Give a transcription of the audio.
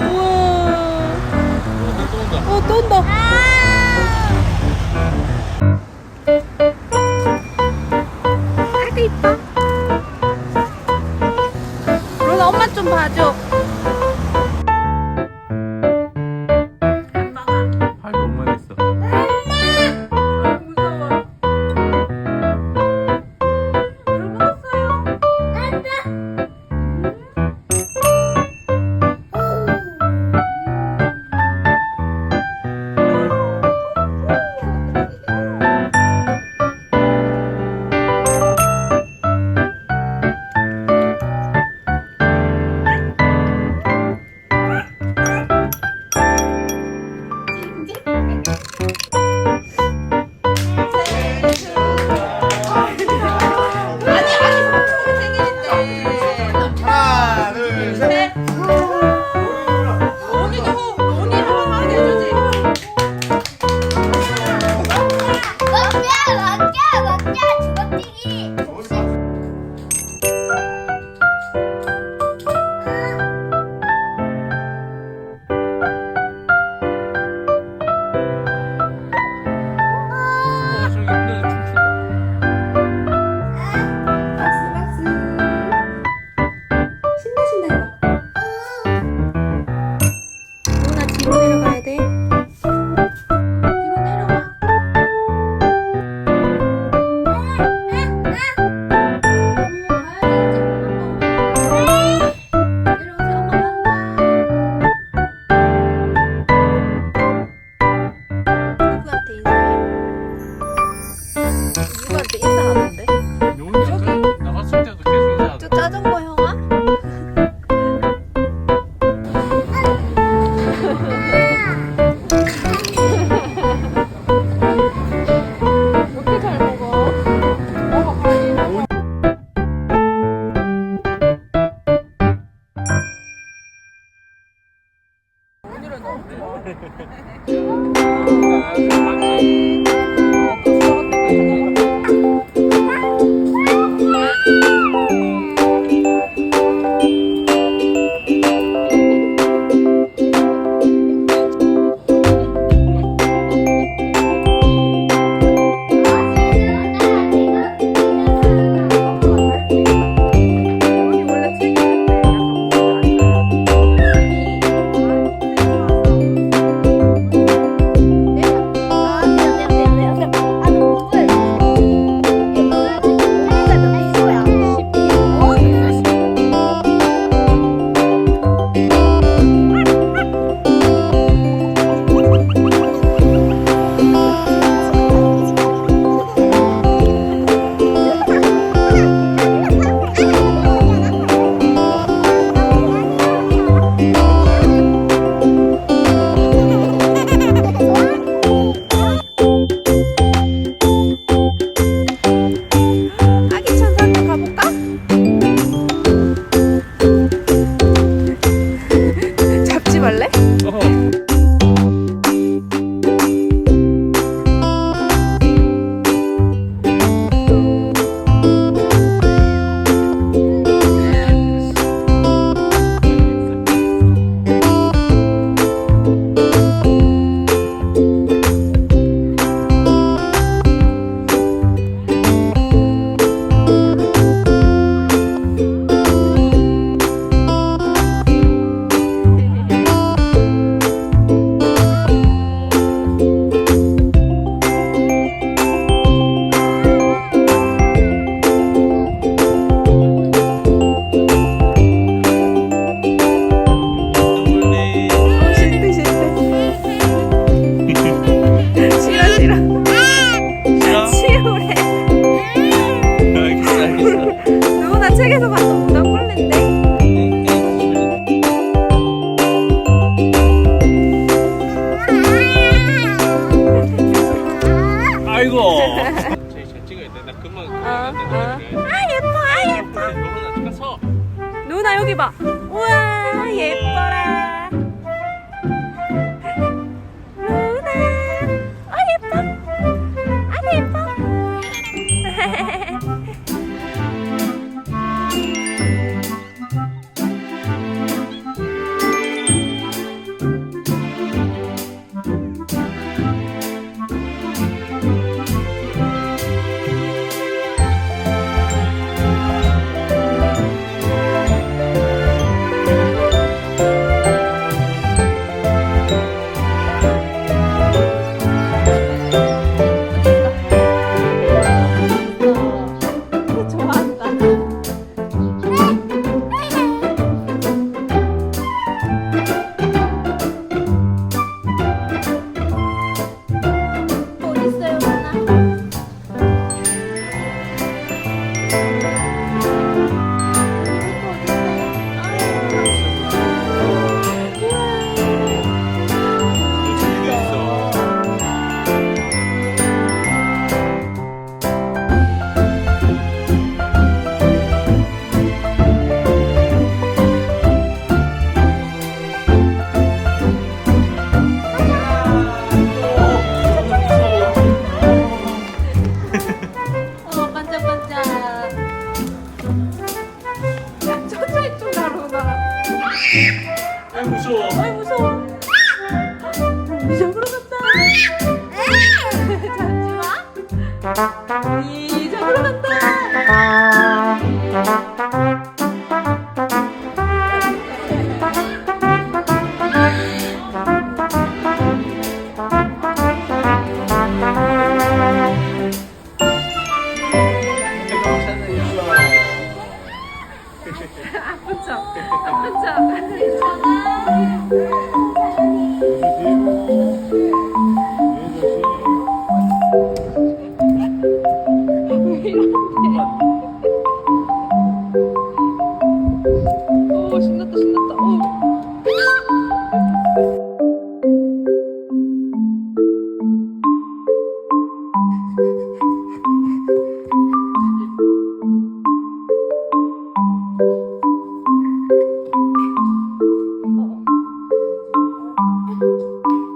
우와. 어, 떤다. 아! 아! 그러나 엄마 좀 봐줘. 아이고. 제일 잘 찍어야 돼. 나 금방 아, 아. 아 예뻐, 아 예뻐. 누나 잠깐 서. 누나 여기 봐. 우와. 이쪽으로 간다. you